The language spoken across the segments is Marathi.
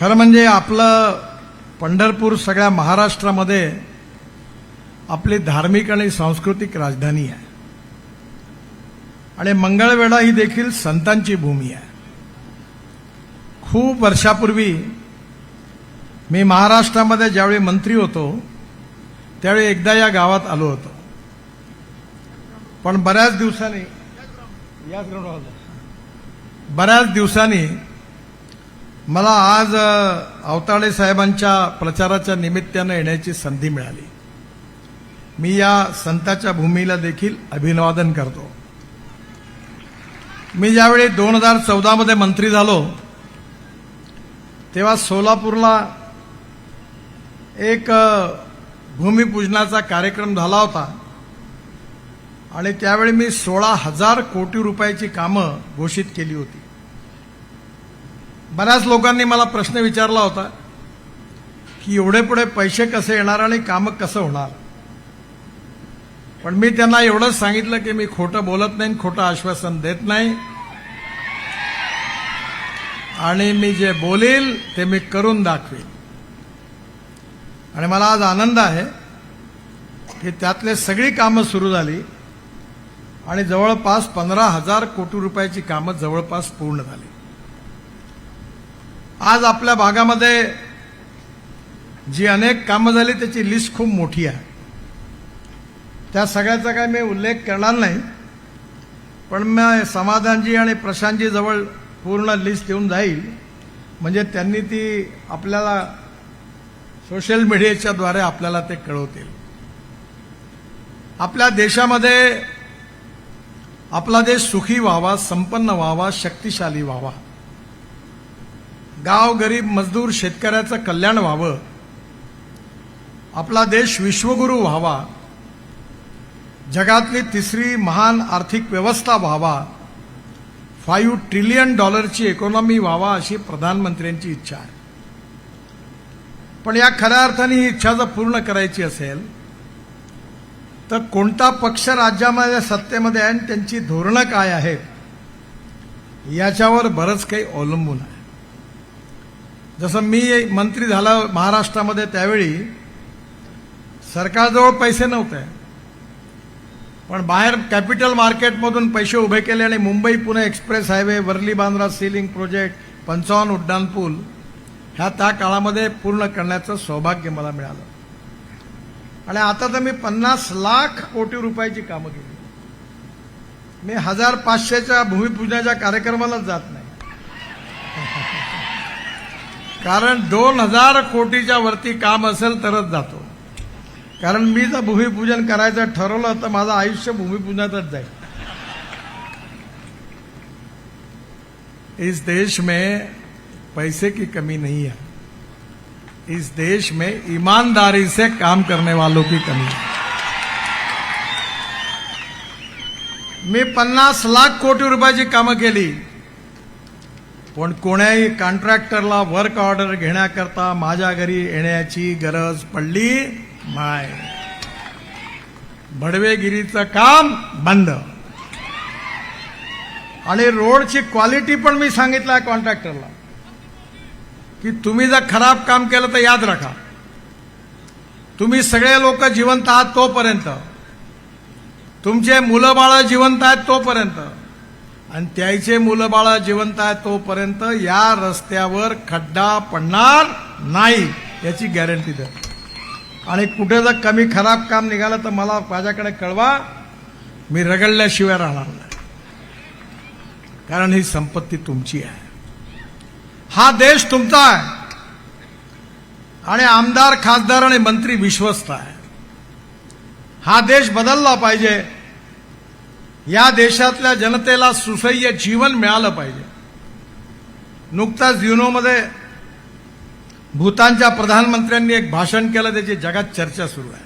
खरं म्हणजे आपलं पंढरपूर सगळ्या महाराष्ट्रामध्ये आपली धार्मिक आणि सांस्कृतिक राजधानी आहे. आणि मंगळवेढा ही देखील संतांची भूमी आहे. खूप वर्षापूर्वी मी महाराष्ट्रामध्ये ज्यावेळी मंत्री होतो त्यावेळी एकदा या गावात आलो होतो. पण बऱ्याच दिवसांनी याच बऱ्याच दिवसांनी मला आज अवताळे अवताडे साहेबांच्या प्रचाराच्या निमित्तानं येण्याची संधी मिळाली. मी या संताच्या भूमीला देखील अभिवादन करतो. मी ज्यावेळी दोन हजार चौदामध्ये मंत्री झालो तेव्हा सोलापूरला एक भूमिपूजनाचा कार्यक्रम झाला होता. आणि त्यावेळी मी सोळा हजार कोटी रुपयाची कामं घोषित केली होती. बऱ्याच लोकांनी मला प्रश्न विचारला होता की एवढे पुढे पैसे कसे येणार आणि कामं कसं होणार? पण मी त्यांना एवढंच सांगितलं की मी खोटं बोलत नाही खोटं आश्वासन देत नाही. आणि मी जे बोलील ते मी करून दाखवेन. आणि मला आज आनंद आहे की त्यातले सगळी कामं सुरू झाली आणि जवळपास पंधरा हजार कोटी रुपयाची कामं जवळपास पूर्ण झाली. आज आपल्या भागामध्ये जी अनेक कामं झाली त्याची लिस्ट खूप मोठी आहे. त्या सगळ्याचा काय मी उल्लेख करणार नाही पण मी समाधानजी आणि प्रशांतजी जवळ पूर्ण लिस्ट देऊन जाईल. म्हणजे त्यांनी ती आपल्याला सोशल मीडियाच्याद्वारे आपल्याला ते कळवतील. आपल्या देशामध्ये आपला देश सुखी व्हावा संपन्न व्हावा शक्तिशाली व्हावा. गाव गरीब मजदूर शेतकऱ्याचं कल्याण व्हावं. आपला देश विश्वगुरू व्हावा. जगातली तिसरी महान आर्थिक व्यवस्था व्हावा. फाईव्ह ट्रिलियन डॉलरची इकॉनॉमी व्हावा अशी प्रधानमंत्र्यांची इच्छा आहे. पण या खऱ्या अर्थाने ही इच्छा जर पूर्ण करायची असेल तर कोणता पक्ष राज्यामध्ये सत्तेमध्ये आहे आणि त्यांची धोरणं काय आहेत याच्यावर बरंच काही अवलंबून आहे. जसं मी मंत्री झाला महाराष्ट्रामध्ये त्यावेळी सरकारजवळ पैसे नव्हते. पण बाहेर कॅपिटल मार्केटमधून पैसे उभे केले आणि Mumbai Pune express highway Worli Bandra sea link project पंचावन्न उड्डाण पूल ह्या त्या काळामध्ये पूर्ण करण्याचं सौभाग्य मला मिळालं. आणि आता तर मी पन्नास लाख कोटी रुपयाची कामं केली. मी हजार पाचशेच्या भूमिपूजनाच्या कार्यक्रमालाच जात नाही. कारण दोन हजार कोटीच्या वरती काम असेल तरच जातो. कारण मी जर भूमिपूजन करायचं ठरवलं तर माझं आयुष्य भूमिपूजनातच जाईल. इस देश में पैसे की कमी नहीं है. इस देश में ईमानदारी से काम करने वालों की कमी है. मी पन्नास लाख कोटी रुपयाची कामं केली. पण कोण्याही कॉन्ट्रॅक्टरला वर्क ऑर्डर घेण्याकरता माझ्या घरी येण्याची गरज पडली नाही. भडवेगिरीचं काम बंद. आणि रोडची क्वालिटी पण मी सांगितलं कॉन्ट्रॅक्टरला. की तुम्ही जर खराब काम केलं तर याद राखा. तुम्ही सगळे लोक जिवंत आहात तोपर्यंत. तुमचे मुलं बाळं जिवंत आहेत तोपर्यंत. आणि त्याचे मुलं बाळ जिवंत आहे तोपर्यंत या रस्त्यावर खड्डा पडणार नाही याची गॅरंटी द्या. आणि कुठे जर कमी खराब काम निघालं तर मला माझ्याकडे कळवा मी रगडल्याशिवाय राहणार नाही. कारण ही संपत्ती तुमची आहे. हा देश तुमचा आहे. आणि आमदार खासदार आणि मंत्री विश्वस्त आहे. हा देश बदलला पाहिजे. या देशातल्या जनतेला सुसह्य जीवन मिळालं पाहिजे. नुकताच युनोमध्ये भूतानच्या प्रधानमंत्र्यांनी एक भाषण केलं त्याची जगात चर्चा सुरू आहे.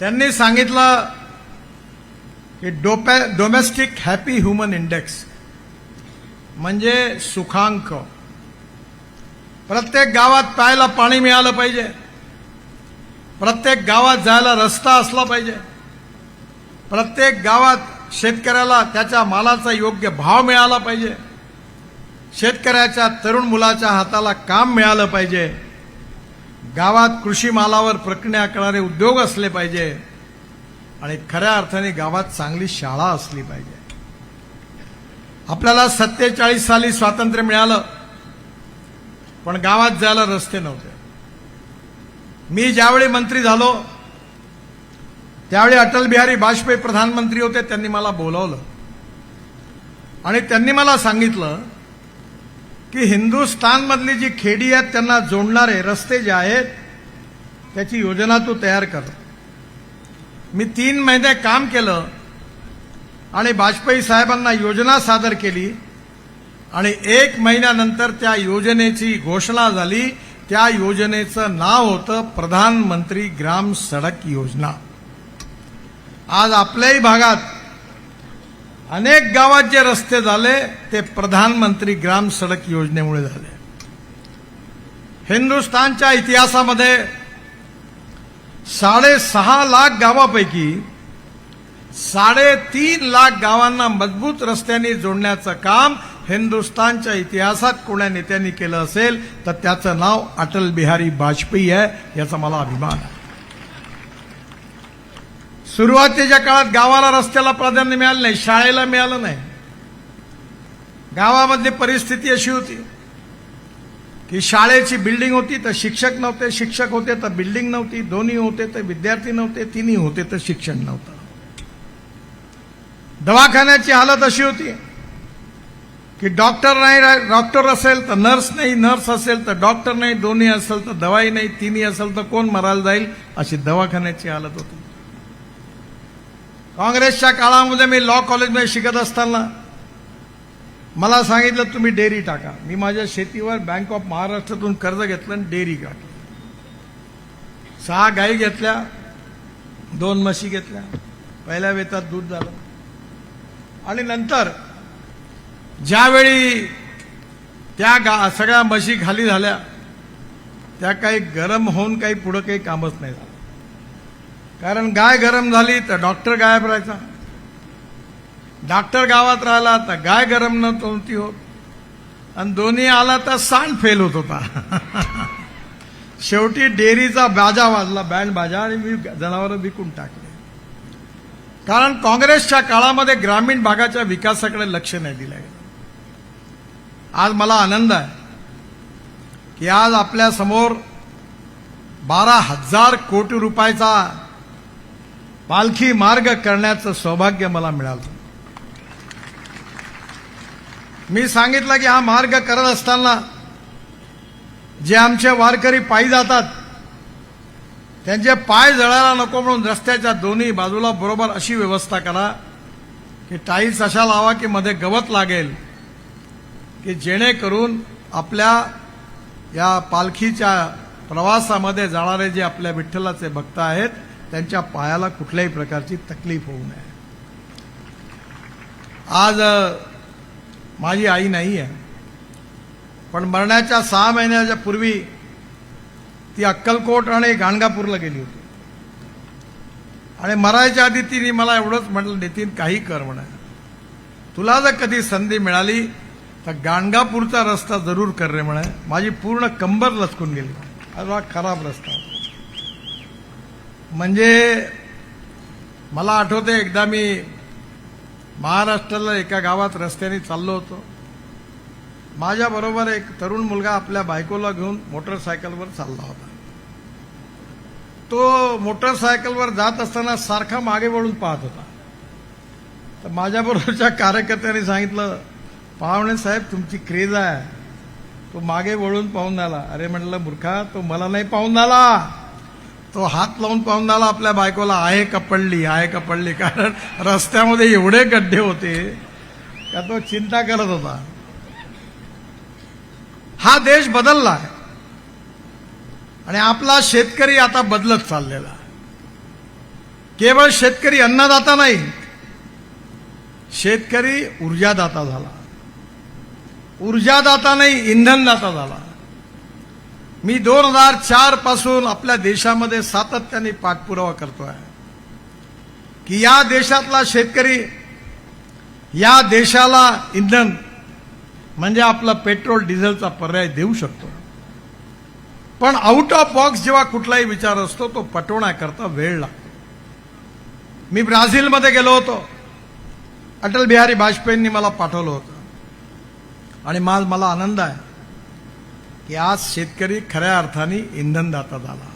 त्यांनी सांगितलं की डोपॅ डोमेस्टिक हॅपी ह्युमन इंडेक्स म्हणजे सुखांक. प्रत्येक गावात प्यायला पाणी मिळालं पाहिजे. प्रत्येक गावात जायला रस्ता असला पाहिजे. प्रत्येक गावात शेतकऱ्याला त्याच्या मालाचा योग्य भाव मिळाला पाहिजे. शेतकऱ्याच्या तरुण मुलाच्या हाताला काम मिळालं पाहिजे. गावात कृषी मालावर प्रक्रिया करणारे उद्योग असले पाहिजे. आणि खऱ्या अर्थाने गावात चांगली शाळा असली पाहिजे. आपल्याला सत्तेचाळीस साली स्वातंत्र्य मिळालं. पण गावात जायला रस्ते नव्हते. मी ज्यावेळी मंत्री झालो त्यावेळी अटल बिहारी वाजपेयी प्रधानमंत्री होते त्यांनी मला बोलावलं. आणि त्यांनी मला सांगितलं की हिंदुस्थानमधली जी खेडी आहेत त्यांना जोडणारे रस्ते जे आहेत त्याची योजना तू तयार कर. मी तीन महिने काम केलं आणि वाजपेयी साहेबांना योजना सादर केली आणि एक महिन्यानंतर त्या योजनेची घोषणा झाली. त्या योजनेचं नाव होतं प्रधानमंत्री ग्राम सडक योजना. आज आपल्याही भागात अनेक गावात जे रस्ते झाले ते प्रधानमंत्री ग्राम सडक योजनेमुळे झाले. हिंदुस्थानच्या इतिहासामध्ये साडेसहा लाख गावापैकी साडेतीन लाख गावांना मजबूत रस्त्यांनी जोडण्याचं काम हिंदुस्थानच्या इतिहासात कोण्या नेत्यांनी केलं असेल तर त्याचं नाव अटल बिहारी वाजपेयी आहे याचा मला अभिमान आहे. सुरुवातीच्या काळात गावाला रस्त्याला प्राधान्य मिळालं नाही शाळेला मिळालं नाही. गावामधली परिस्थिती अशी होती की शाळेची बिल्डिंग होती तर शिक्षक नव्हते शिक्षक होते तर बिल्डिंग नव्हती दोन्ही होते तर विद्यार्थी नव्हते तिन्ही होते तर शिक्षण नव्हतं. दवाखान्याची हालत अशी होती की डॉक्टर नाही डॉक्टर असेल तर नर्स नाही नर्स असेल तर डॉक्टर नाही दोन्ही असेल तर दवाई नाही तिन्ही असेल तर कोण मरायला जाईल अशी दवाखान्याची हालत होती. काँग्रेसच्या काळामध्ये मी लॉ कॉलेजमध्ये शिकत असताना मला सांगितलं तुम्ही डेअरी टाका. मी माझ्या शेतीवर बँक ऑफ महाराष्ट्रातून कर्ज घेतलं आणि डेअरी टाकली सहा गाई घेतल्या दोन म्हशी घेतल्या. पहिल्या वेतात दूध झालं. आणि नंतर ज्यावेळी त्या गा सगळ्या म्हशी खाली झाल्या त्या काही गरम होऊन काही पुढं काही कामच नाही झालं. कारण गाय गरम झाली तर डॉक्टर गायब राहायचा. डॉक्टर गावात राहिला तर गाय गरम न नव्हती होत. आणि दोन्ही आला तर सांड फेल होत होता. शेवटी डेअरीचा बाजा वाजला. बँड बाजा आणि मी जनावरं विकून टाकले. कारण काँग्रेसच्या काळामध्ये ग्रामीण भागाच्या विकासाकडे लक्ष नाही दिलं गेलं. आज मला आनंद आहे की आज आपल्यासमोर बारा हजार कोटी रुपयाचा पालखी मार्ग करण्याचं सौभाग्य मला मिळालं. मी सांगितलं की हा मार्ग करत असताना जे आमचे वारकरी पायी जातात त्यांचे पाय जळायला नको म्हणून रस्त्याच्या दोन्ही बाजूला बरोबर अशी व्यवस्था करा की टाईल्स अशा लावा की मध्ये गवत लागेल की जेणेकरून आपल्या या पालखीच्या प्रवासामध्ये जाणारे जे आपल्या विठ्ठलाचे भक्त आहेत त्यांच्या पायाला कुठल्याही प्रकारची तकलीफ होऊ नये. आज माझी आई नाही आहे पण मरण्याच्या सहा महिन्याच्या पूर्वी ती अक्कलकोट आणि गाणगापूरला गेली होती. आणि मरायच्या आधी तिने मला एवढंच म्हटलं नितीन काही कर म्हणा. तुला जर कधी संधी मिळाली तर गाणगापूरचा रस्ता जरूर कर रे म्हणा. माझी पूर्ण कंबर लचकून गेली. आज हा खराब रस्ता. होता. म्हणजे मला आठवते एकदा मी महाराष्ट्राला एका गावात रस्त्याने चाललो होतो. माझ्याबरोबर एक तरुण मुलगा आपल्या बायकोला घेऊन मोटरसायकलवर चालला होता. तो मोटरसायकलवर जात असताना सारखा मागे वळून पाहत होता. तर माझ्याबरोबरच्या कार्यकर्त्यांनी सांगितलं पाहुणे साहेब तुमची क्रेज आहे. तो मागे वळून पाहून आला. अरे म्हटलं मूर्खा तो मला नाही पाहून आला. तो हात लावून पाहून आपल्या बायकोला आहे का पडली आहे का पडली? कारण रस्त्यामध्ये एवढे गड्डे होते का तो चिंता करत होता. हा देश बदलला आहे. आणि आपला शेतकरी आता बदलत चाललेला आहे. केवळ शेतकरी अन्नदाता नाही शेतकरी ऊर्जादाता झाला. ऊर्जादाता नाही इंधनदाता झाला. मी दोन हजार चारपासून आपल्या देशामध्ये सातत्याने पाठपुरावा करतो आहे की या देशातला शेतकरी या देशाला इंधन म्हणजे आपला पेट्रोल डिझेलचा पर्याय देऊ शकतो. पण आउट ऑफ बॉक्स जेव्हा कुठलाही विचार असतो तो पटवण्याकरता वेळ लागतो. मी ब्राझीलमध्ये गेलो होतो. अटल बिहारी वाजपेयींनी मला पाठवलं होतं. आणि माझ मला आनंद आहे. की आज शेतकरी खऱ्या अर्थाने इंधनदाता झाला.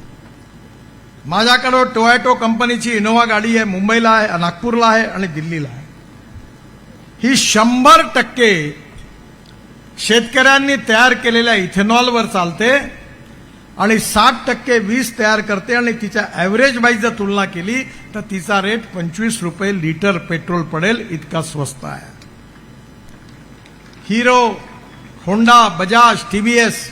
माझ्याकडं टोयॅटो कंपनीची इनोव्हा गाडी आहे मुंबईला आहे नागपूरला आहे आणि दिल्लीला आहे. ही शंभर टक्के शेतकऱ्यांनी तयार केलेल्या इथेनॉलवर चालते आणि साठ टक्के वीज तयार करते आणि तिच्या ॲव्हरेज वाईज जर तुलना केली तर तिचा रेट पंचवीस रुपये लिटर पेट्रोल पडेल इतका स्वस्त आहे. हिरो होंडा बजाज टीव्हीएस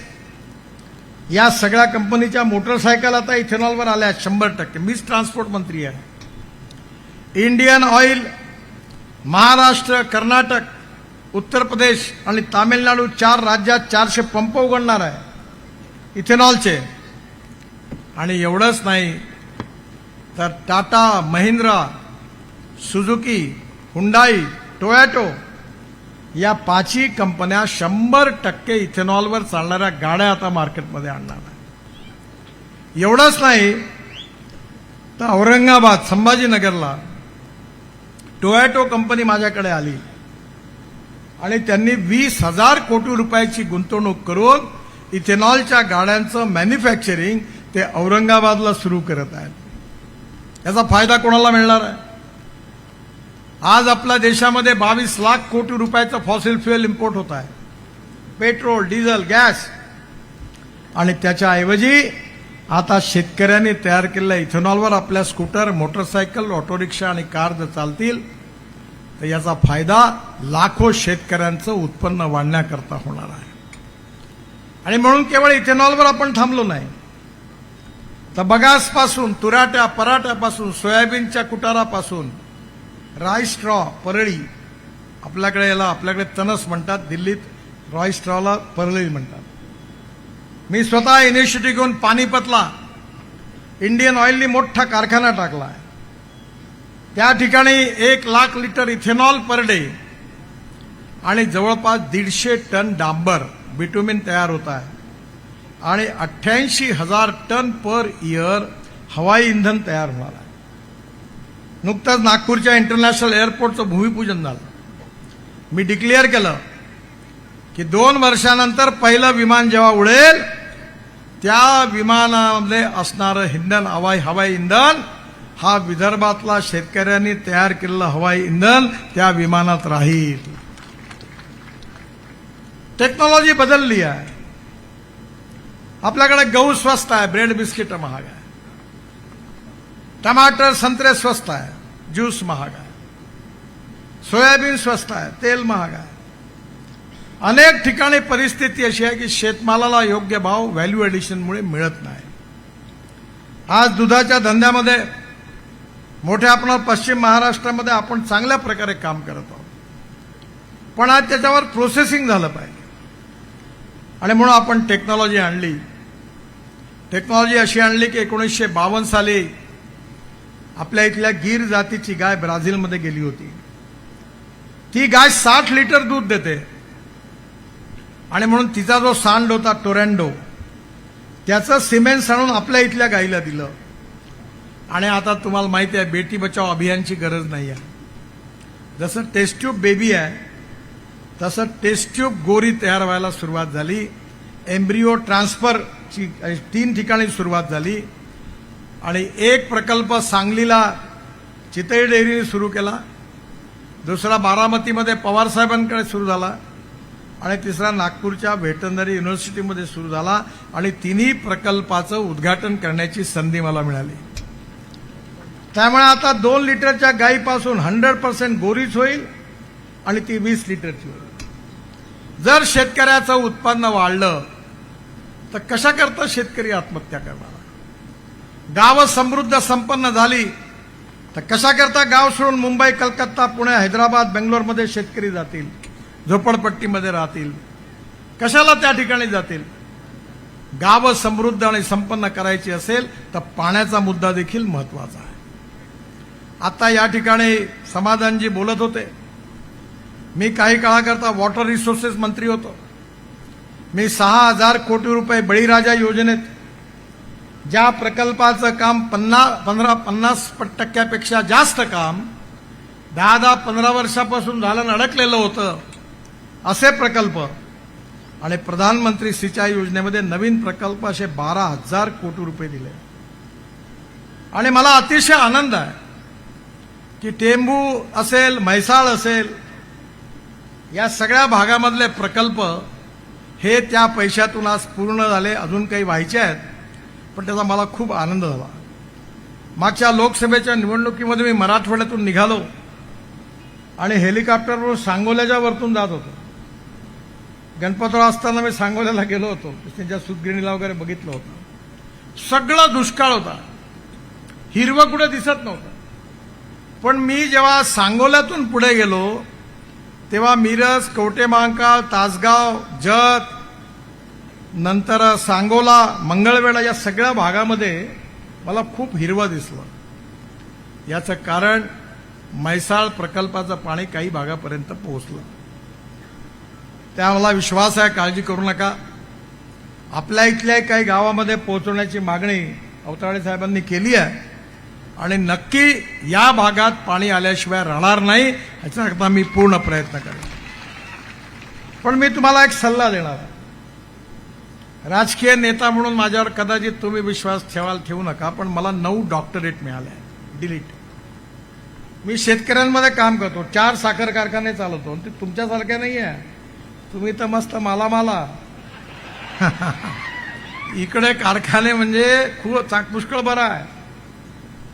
या सगळ्या कंपनीच्या मोटरसायकल आता इथेनॉलवर आल्या आहेत शंभर टक्के. मीच ट्रान्सपोर्ट मंत्री आहे. इंडियन ऑइल महाराष्ट्र कर्नाटक उत्तर प्रदेश आणि तामिळनाडू चार राज्यात चारशे पंप उघडणार आहे. इथेनॉलचे. आणि एवढंच नाही तर Tata Mahindra Suzuki Hyundai Toyota या पाचही कंपन्या शंभर टक्के इथेनॉलवर चालणाऱ्या गाड्या आता मार्केटमध्ये आणणार आहे एवढंच नाही तर औरंगाबाद संभाजीनगरला टोयॅटो कंपनी माझ्याकडे आली. आणि त्यांनी वीस हजार कोटी रुपयाची गुंतवणूक करून इथेनॉलच्या गाड्यांचं मॅन्युफॅक्चरिंग ते औरंगाबादला सुरू करत आहेत. याचा फायदा कोणाला मिळणार आहे? आज आपल्या देशामध्ये बावीस लाख कोटी रुपयाचं फॉसिल फ्युएल इम्पोर्ट होत आहे. Petrol diesel gas. आणि त्याच्याऐवजी आता शेतकऱ्यांनी तयार केलेल्या इथेनॉलवर आपल्या स्कूटर मोटरसायकल ऑटोरिक्षा आणि कार जर चालतील तर याचा फायदा लाखो शेतकऱ्यांचं उत्पन्न वाढण्याकरता होणार आहे. आणि म्हणून केवळ इथेनॉलवर आपण थांबलो नाही. तर बगासपासून तुराट्या पराठ्यापासून सोयाबीनच्या कुटारापासून राईस स्ट्रॉ परळी. आपल्याकडे याला आपल्याकडे तनस म्हणतात दिल्लीत रॉय स्ट्रॉला परळी म्हणतात. मी स्वतः इनिशिएटिव्ह घेऊन पानिपतला इंडियन ऑइलनी मोठा कारखाना टाकला. आहे त्या ठिकाणी एक lakh litre ethanol per day आणि जवळपास दीडशे टन डांबर बिटुमिन तयार होत आहे. आणि अठ्ठ्याऐंशी हजार टन पर इयर हवाई इंधन तयार होणार आहे. नुकताच नागपूरच्या इंटरनॅशनल एअरपोर्टचं भूमिपूजन झालं. मी डिक्लेअर केलं की दोन वर्षानंतर पहिलं विमान जेव्हा उडेल त्या विमानामध्ये असणारं इंधन हवाई हवाई इंधन हा विदर्भातला शेतकऱ्यांनी तयार केलेलं हवाई इंधन त्या विमानात राहील. टेक्नॉलॉजी बदलली आहे. आपल्याकडे गहू स्वस्त आहे ब्रेड बिस्किट महाग आहे. टमाटर संत्रे स्वस्त आहे ज्यूस महाग आहे सोयाबीन स्वस्त आहे तेल महाग आहे अनेक ठिकाणी परिस्थिती अशी आहे की शेतमालाला योग्य भाव व्हॅल्यू एडिशनमुळे मिळत नाही. आज दुधाच्या धंद्यामध्ये मोठ्या आपण पश्चिम महाराष्ट्रामध्ये आपण चांगल्या प्रकारे काम करत आहोत. पण आज त्याच्यावर प्रोसेसिंग झालं पाहिजे. आणि म्हणून आपण टेक्नॉलॉजी आणली. टेक्नॉलॉजी अशी आणली की एकोणीसशे बावन्न साली आपल्या इथल्या गीर जातीची गाय ब्राझीलमध्ये गेली होती. ती गाय साठ लिटर दूध देते. आणि म्हणून तिचा जो सांड होता टोरॅन्डो त्याचं सिमेंट आणून आपल्या इथल्या गाईला दिलं. आणि आता तुम्हाला माहिती आहे बेटी बचाव अभियानची गरज नाही आहे. जसं टेस्ट्यूब बेबी आहे तसं टेस्ट्यूब गोरी तयार व्हायला सुरुवात झाली. एम्ब्रिओ ट्रान्सफरची तीन ठिकाणी सुरुवात झाली. आणि एक प्रकल्प सांगलीला चितई डेअरीने सुरू केला. दुसरा बारामतीमध्ये पवार साहेबांकडे सुरू झाला. आणि तिसरा नागपूरच्या व्हेटनरी युनिव्हर्सिटीमध्ये सुरू झाला. आणि तिन्ही प्रकल्पाचं उद्घाटन करण्याची संधी मला मिळाली. त्यामुळे आता दोन लिटरच्या गायीपासून हंड्रेड पर्सेंट गोरीच होईल आणि ती वीस लिटरची होईल. जर शेतकऱ्याचं उत्पन्न वाढलं तर कशा करता शेतकरी आत्महत्या करणार? गावं समृद्ध संपन्न झाली तर कशाकरता गाव सोडून मुंबई कलकत्ता पुणे हैदराबाद बेंगलोरमध्ये शेतकरी जातील झोपडपट्टीमध्ये राहतील कशाला त्या ठिकाणी जातील? गावं समृद्ध आणि संपन्न करायची असेल तर पाण्याचा मुद्दा देखील महत्त्वाचा आहे. आता या ठिकाणी समाधानजी बोलत होते. मी काही काळाकरता वॉटर रिसोर्सेस मंत्री होतो. मी सहा हजार कोटी रुपये बळीराजा योजनेत ज्या प्रकल्पाचं काम पन्ना पंधरा पन्नास टक्क्यापेक्षा जास्त काम दहा दहा पंधरा वर्षापासून झालं अडकलेलं होतं असे प्रकल्प. आणि प्रधानमंत्री सिंचाई योजनेमध्ये नवीन प्रकल्प असे बारा हजार कोटी रुपये दिले. आणि मला अतिशय आनंद आहे की टेंबू असेल म्हैसाळ असेल या सगळ्या भागामधले प्रकल्प हे त्या पैशातून आज पूर्ण झाले अजून काही व्हायचे आहेत. पण त्याचा मला खूप आनंद झाला. मागच्या लोकसभेच्या निवडणुकीमध्ये मी मराठवाड्यातून निघालो आणि हेलिकॉप्टरवर सांगोल्याच्या वरतून जात होतो. गणपतराव असताना मी सांगोल्याला गेलो होतो. त्यांच्या सुतगिरणीला वगैरे बघितलं होतं. सगळा दुष्काळ होता. हिरवं कुठे दिसत नव्हतं. पण मी जेव्हा सांगोल्यातून पुढे गेलो तेव्हा मिरज कवटेमांकाळ तासगाव जत नंतर सांगोला मंगळवेढा या सगळ्या भागामध्ये मला खूप हिरवं दिसलं. याचं कारण म्हैसाळ प्रकल्पाचं पाणी काही भागापर्यंत पोहोचलं. त्या मला विश्वास आहे काळजी करू नका. आपल्या इथल्या काही गावामध्ये पोहोचवण्याची मागणी अवताळे साहेबांनी केली आहे. आणि नक्की या भागात पाणी आल्याशिवाय राहणार नाही ह्याच्याकरता मी पूर्ण प्रयत्न करेन. पण मी तुम्हाला एक सल्ला देणार आहे. राजकीय नेता म्हणून माझ्यावर कदाचित तुम्ही विश्वास ठेवाल ठेवू नका पण मला नऊ डॉक्टरेट मिळाले डिलीट मी शेतकऱ्यांमध्ये काम करतो चार साखर कारखाने चालवतो आणि ते तुमच्यासारख्या नाही आहे तुम्ही तर मस्त माला माला इकडे कारखाने म्हणजे खूप चाक पुष्कळ बरा आहे.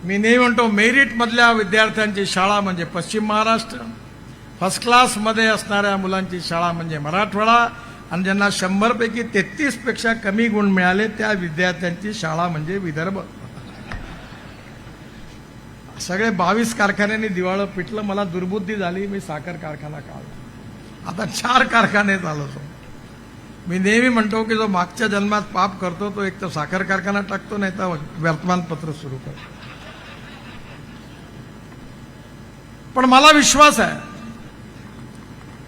मी नेहमी म्हणतो मेरिटमधल्या विद्यार्थ्यांची शाळा म्हणजे पश्चिम महाराष्ट्र. फर्स्ट क्लासमध्ये असणाऱ्या मुलांची शाळा म्हणजे मराठवाडा. आणि ज्यांना शंभरपैकी तेहतीसपेक्षा तेहतीसपेक्षा कमी गुण मिळाले त्या विद्यार्थ्यांची शाळा म्हणजे विदर्भ. सगळे बावीस कारखान्यांनी दिवाळं पिटलं मला दुर्बुद्धी झाली मी साखर कारखाना काढला. आता चार कारखाने चालवतो मी नेहमी म्हणतो की जो मागच्या जन्मात पाप करतो तो एक तर साखर कारखाना टाकतो नाही तर वर्तमानपत्र सुरू करतो. पण मला विश्वास आहे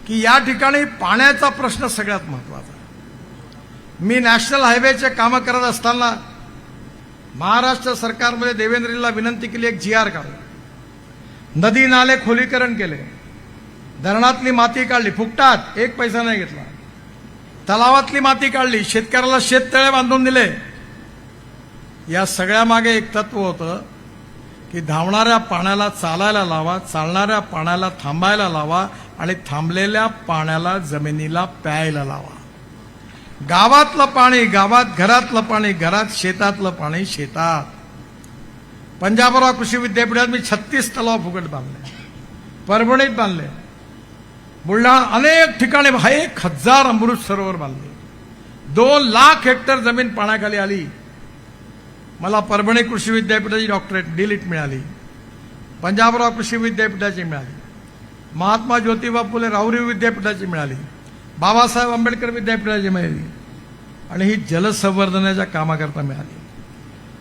की या ठिकाणी पाण्याचा प्रश्न सगळ्यात महत्त्वाचा मी नॅशनल हायवेचे कामं करत असताना महाराष्ट्र सरकारमध्ये देवेंद्रीला विनंती केली एक जी आर काढला नदी नाले खोलीकरण केले. धरणातली माती काढली. फुकटात एक पैसा नाही घेतला. तलावातली माती काढली. शेतकऱ्याला शेततळे बांधून दिले. या सगळ्या मागे एक तत्व होतं की धावणाऱ्या पाण्याला चालायला लावा चालणाऱ्या पाण्याला थांबायला लावा आणि थांबलेल्या पाण्याला जमिनीला प्यायला लावा. गावातलं पाणी गावात घरातलं पाणी घरात शेतातलं पाणी शेतात. पंजाबराव कृषी विद्यापीठात मी छत्तीस तलाव फुकट बांधले परभणीत बांधले. बुलढाणा अनेक ठिकाणी हा एक हजार अमृत सरोवर बांधले. दोन लाख हेक्टर जमीन पाण्याखाली आली. मला परभणी कृषी विद्यापीठाची डॉक्टरेट डिलीट मिळाली. पंजाबराव कृषी विद्यापीठाची मिळाली. महात्मा ज्योतिबा फुले राहुरी विद्यापीठाची मिळाली. बाबासाहेब आंबेडकर विद्यापीठाची मिळाली. आणि ही जलसंवर्धनाच्या कामाकरता मिळाली.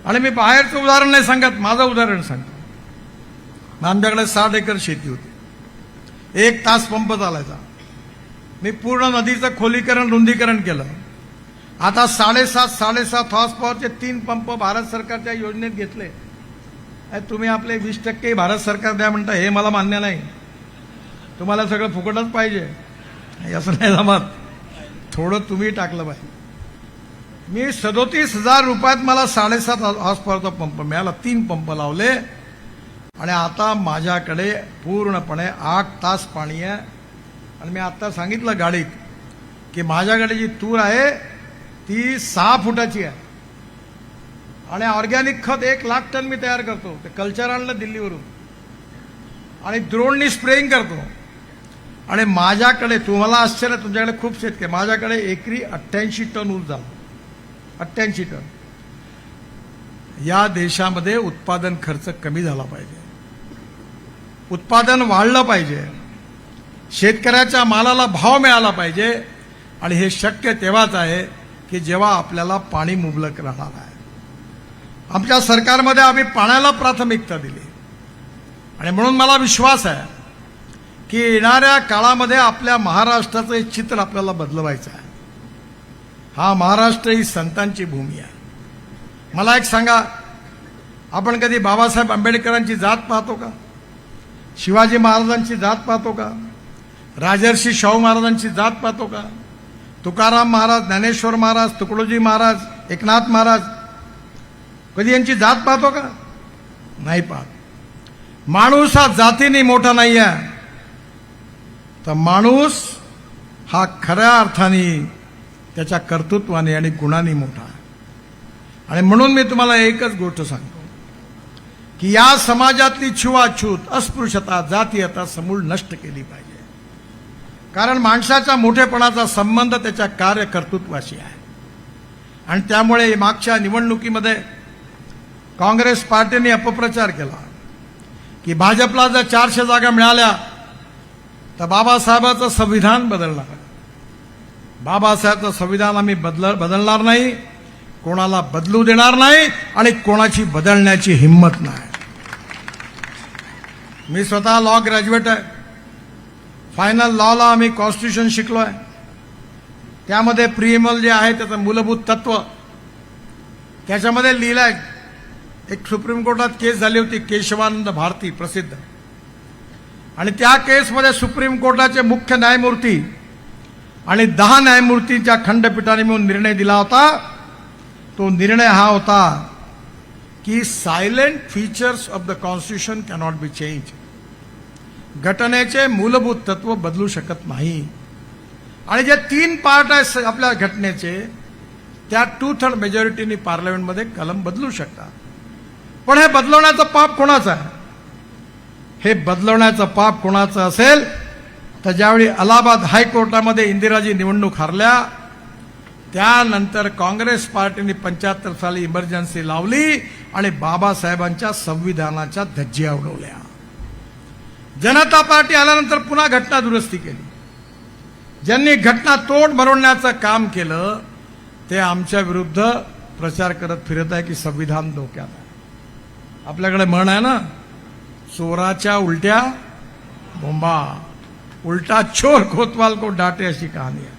आणि मी बाहेरचं उदाहरण नाही सांगत माझं उदाहरण सांगतो. आमच्याकडे साठ एकर शेती होती. एक तास पंप चालायचा. मी पूर्ण नदीचं खोलीकरण रुंदीकरण केलं. आता साडेसात साडेसात हॉर्स पॉवरचे तीन पंप भारत सरकारच्या योजनेत घेतले. तुम्ही आपले वीस टक्के भारत सरकार द्या म्हणता हे मला मान्य नाही. तुम्हाला सगळं फुकटच पाहिजे. असं नाही जमत. थोडं तुम्ही टाकलं पाहिजे. मी सदोतीस हजार रुपयात मला साडेसात हॉर्स पंप मिळाला. तीन पंप लावले. आणि आता माझ्याकडे पूर्णपणे आठ तास पाणी आहे. आणि मी आता सांगितलं गाडीत की माझ्याकडे जी तूर आहे ती सहा फुटाची आहे. आणि ऑर्गॅनिक खत एक लाख टन मी तयार करतो. ते कल्चर आणलं दिल्लीवरून. आणि द्रोणनी स्प्रेइंग करतो. आणि माझ्याकडे तुम्हाला आश्चर्य तुमच्याकडे खूप शेतकरी माझ्याकडे एकरी अठ्ठ्याऐंशी टन ऊस झाला. अठ्ठ्याऐंशी टन. या देशामध्ये उत्पादन खर्च कमी झाला पाहिजे. उत्पादन वाढलं पाहिजे. शेतकऱ्याच्या मालाला भाव मिळाला पाहिजे. आणि हे शक्य तेव्हाच आहे की जेव्हा आपल्याला पाणी मुबलक राहणार आहे. आमच्या सरकारमध्ये आम्ही पाण्याला प्राथमिकता दिली. आणि म्हणून मला विश्वास आहे की येणाऱ्या काळामध्ये आपल्या महाराष्ट्राचं एक चित्र आपल्याला बदलवायचं आहे. हा महाराष्ट्र ही संतांची भूमी आहे. मला एक सांगा आपण कधी बाबासाहेब आंबेडकरांची जात पाहतो का? शिवाजी महाराजांची जात पाहतो का? राजर्षी शाहू महाराजांची जात पाहतो का? तुकाराम महाराज ज्ञानेश्वर महाराज तुकडोजी महाराज एकनाथ महाराज कधी यांची जात पाहतो का? नाही पाहत. माणूस हा जातीने मोठा नाही आहे तर माणूस हा खऱ्या अर्थाने त्याच्या कर्तृत्वाने आणि गुणाने मोठा आणि म्हणून मी तुम्हाला एकच गोष्ट सांगतो की या समाजातली छुवाछूत अस्पृश्यता जातीयता समूळ नष्ट केली पाहिजे. कारण माणसाच्या मोठेपणाचा संबंध त्याच्या कार्यकर्तृत्वाशी आहे. आणि त्यामुळे मागच्या निवडणुकीमध्ये काँग्रेस पार्टीने अपप्रचार केला की भाजपला जर चारशे जागा मिळाल्या तर बाबासाहेबाचं संविधान बदलणार. बाबासाहेबचं संविधान आम्ही बदल बदलणार नाही. कोणाला बदलू देणार नाही आणि कोणाची बदलण्याची हिंमत नाही. मी स्वतः लॉ ग्रॅज्युएट आहे. फायनल लॉला आम्ही कॉन्स्टिट्यूशन शिकलो आहे त्यामध्ये प्रियमल जे आहे त्याचं मूलभूत तत्व त्याच्यामध्ये लिहिलं आहे एक सुप्रीम कोर्टात केस झाली होती केशवानंद भारती प्रसिद्ध. आणि त्या केसमध्ये सुप्रीम कोर्टाचे मुख्य न्यायमूर्ती आणि दहा न्यायमूर्तींच्या खंडपीठाने मिळून निर्णय दिला होता. तो निर्णय हा होता की salient features of the constitution cannot be change. घटनेचे मूलभूत तत्व बदलू शकत नाही. आणि जे तीन पार्ट आहेत आपल्या घटनेचे त्या टू थर्ड मेजॉरिटीनी पार्लमेंटमध्ये कलम बदलू शकतात. पण हे बदलवण्याचं पाप कोणाचं आहे? हे बदलवण्याचं पाप कोणाचं असेल तर ज्यावेळी अलाहाबाद हायकोर्टामध्ये इंदिराजी निवडणूक हरल्या त्यानंतर काँग्रेस पार्टीने पंच्याहत्तर साली इमर्जन्सी लावली आणि बाबासाहेबांच्या संविधानाच्या धज्जिया उडवल्या जनता पार्टी आल्यानंतर पुन्हा घटना दुरुस्ती केली. ज्यांनी घटना तोड बनवण्याचं काम केलं ते आमच्या विरुद्ध प्रचार करत फिरत आहे की संविधान धोक्यात आहे. आपल्याकडे म्हण आहे ना चोराच्या उलट्या बोंबा. उलटा चोर कोतवाल को डाटे अशी कहाणी आहे.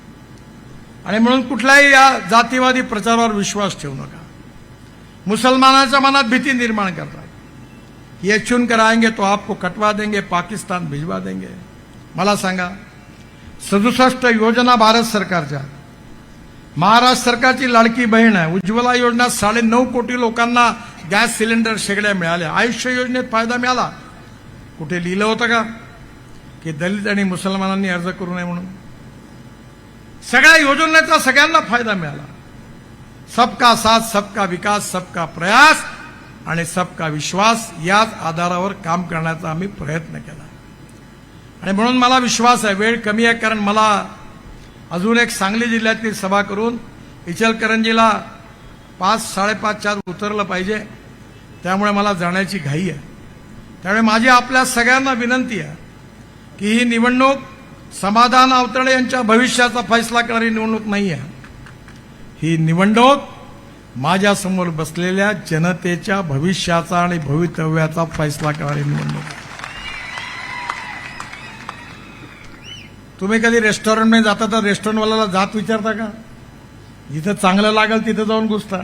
आणि म्हणून कुठलाही या जातीवादी प्रचारावर विश्वास ठेवू नका. मुसलमानाच्या मनात भीती निर्माण करतात ये चुन कर आएंगे तो आपको कटवा देंगे पाकिस्तान भिजवा देंगे. मला सांगा सदुसष्ट योजना भारत सरकारच्या. महाराष्ट्र सरकारची लाडकी बहीण आहे. उज्ज्वला योजना साडे नऊ कोटी लोकांना गॅस सिलेंडर शेगड्या मिळाल्या. आयुष्य योजनेत फायदा मिळाला. कुठे लिहिलं होतं का? की दलित आणि मुसलमानांनी अर्ज करू नये म्हणून. सगळ्या योजनेचा सगळ्यांना फायदा मिळाला. सबका साथ सबका विकास सबका प्रयास आणि सबका विश्वास याच आधारावर काम करण्याचा आम्ही प्रयत्न केला. आणि म्हणून मला विश्वास आहे. वेळ कमी आहे कारण मला अजून एक सांगली जिल्ह्यातली सभा करून इचलकरंजीला पाच साडेपाचच्या उतरलं पाहिजे. त्यामुळे मला जाण्याची घाई आहे. त्यामुळे माझी आपल्या सगळ्यांना विनंती आहे की ही निवडणूक समाधान आवतडे यांच्या भविष्याचा फैसला करणारी निवडणूक नाही आहे. ही निवडणूक माझ्यासमोर बसलेल्या जनतेच्या भविष्याचा आणि भवितव्याचा फैसला करणारी निवडणूक तुम्ही कधी रेस्टॉरंटमध्ये जाता तर रेस्टॉरंटवाल्याला जात विचारता का? जिथं चांगलं लागेल तिथं जाऊन घुसता.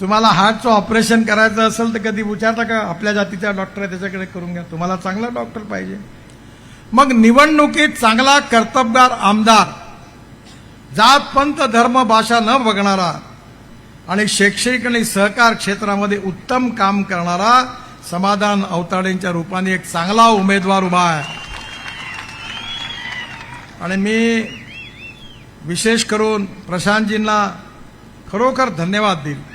तुम्हाला हार्टचं ऑपरेशन करायचं असेल तर कधी विचारता का आपल्या जातीचा डॉक्टर आहे त्याच्याकडे करून घ्या. तुम्हाला चांगला डॉक्टर पाहिजे. मग निवडणुकीत चांगला कर्तबगार आमदार जात पंत धर्म भाषा न बघणारा आणि शैक्षणिक आणि सहकार क्षेत्रामध्ये उत्तम काम करणारा समाधान अवताडेंच्या रूपाने एक चांगला उमेदवार उभा आहे. आणि मी विशेष करून प्रशांतजींना खरोखर धन्यवाद देईल.